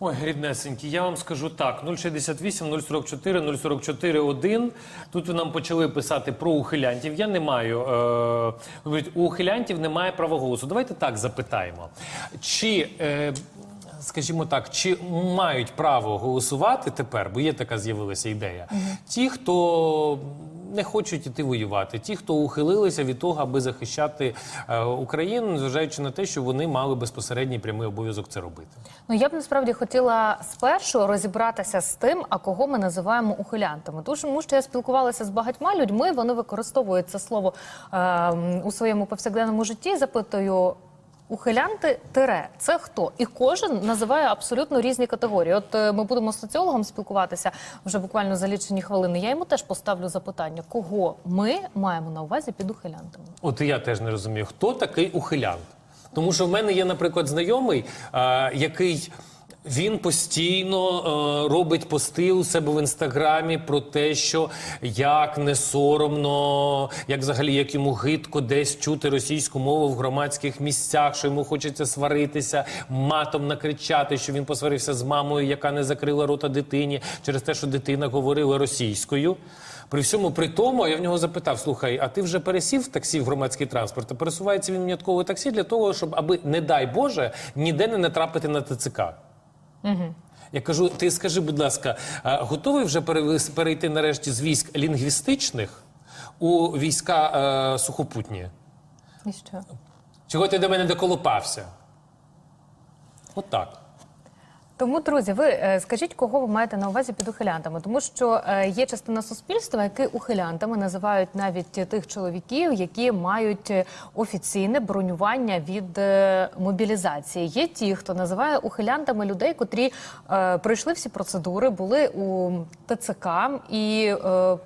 Ой, ріднесенькі, я вам скажу так: 068, 044, 044, 1. Тут ви нам почали писати про ухилянтів. Я не маю. Е, у ухилянтів немає права голосу. Давайте так запитаємо. Чи. Е, Скажімо так, чи мають право голосувати тепер, бо є така з'явилася ідея. Ті, хто не хочуть іти воювати, ті, хто ухилилися від того, аби захищати е, Україну, незважаючи на те, що вони мали безпосередній прямий обов'язок це робити. Ну я б насправді хотіла спершу розібратися з тим, а кого ми називаємо ухилянтами. Тому що я спілкувалася з багатьма людьми, вони використовують це слово е, у своєму повсякденному житті. Запитую. Ухилянти тире це хто? І кожен називає абсолютно різні категорії. От е, ми будемо з соціологом спілкуватися вже буквально за лічені хвилини. Я йому теж поставлю запитання, кого ми маємо на увазі під ухилянтами. От я теж не розумію, хто такий ухилянт. Тому що в мене є, наприклад, знайомий, який він постійно е, робить пости у себе в інстаграмі про те, що як не соромно, як взагалі як йому гидко десь чути російську мову в громадських місцях, що йому хочеться сваритися, матом накричати, що він посварився з мамою, яка не закрила рота дитині через те, що дитина говорила російською. При всьому при тому я в нього запитав: слухай, а ти вже пересів в таксі в громадський транспорт? А пересувається він внятково таксі для того, щоб аби, не дай Боже, ніде не натрапити на ТЦК. Угу. Я кажу: ти скажи, будь ласка, готовий вже перейти нарешті з військ лінгвістичних у війська е, сухопутні? І що? Чого ти до мене доколупався? От так. Тому, друзі, ви е, скажіть, кого ви маєте на увазі під ухилянтами? Тому що е, є частина суспільства, які ухилянтами називають навіть тих чоловіків, які мають е, офіційне бронювання від мобілізації. Є ті, хто називає ухилянтами людей, котрі е, пройшли всі процедури, були у ТЦК і. Е,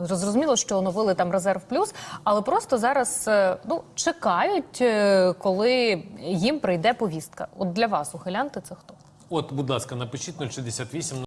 Зрозуміло, що оновили там резерв плюс, але просто зараз ну чекають, коли їм прийде повістка. От для вас ухилянти це хто? От, будь ласка, напишіть 068